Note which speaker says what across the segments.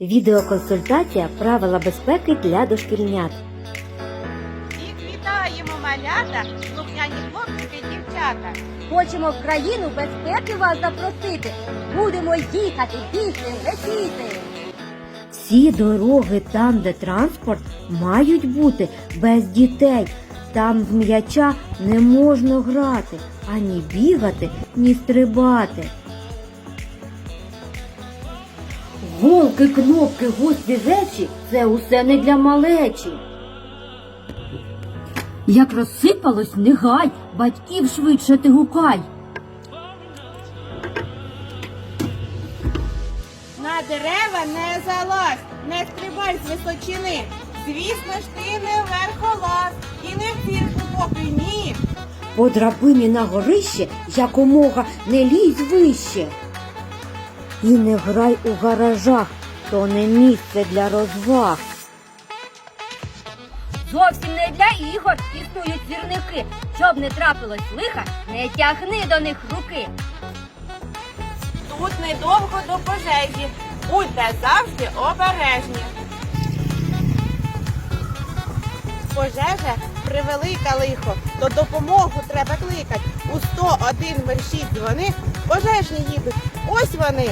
Speaker 1: Відеоконсультація правила безпеки для дошкільнят.
Speaker 2: Всіх вітаємо, малята, слухняні хлопчики і дівчата.
Speaker 3: Хочемо в країну безпеки вас запросити. Будемо їхати, бігти, летіти.
Speaker 1: Всі дороги там, де транспорт, мають бути без дітей. Там в м'яча не можна грати, ані бігати, ні стрибати. Голки, кнопки, гострі речі це усе не для малечі. Як розсипалось, не гай, батьків швидше ти гукай.
Speaker 2: На дерева не залазь, не стрибай з височини. Звісно ж, ти не верхолаз і не в цирку поки ні.
Speaker 1: По драбині на горище якомога не лізь вище. І не грай у гаражах, то не місце для розваг.
Speaker 3: Зовсім не для ігор існують зірники. Щоб не трапилось лиха, не тягни до них руки.
Speaker 2: Тут недовго до пожежі. Будьте завжди обережні. Пожежа превелика лихо. До допомогу треба кликать. У 101 мерщіть дзвони. Пожежні їдуть. Ось вони.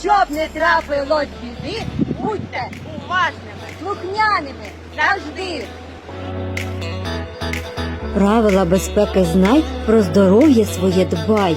Speaker 3: Щоб не трапилось біди, будьте
Speaker 2: Уважними.
Speaker 3: слухняними завжди.
Speaker 1: Правила безпеки знай, про здоров'я своє дбай.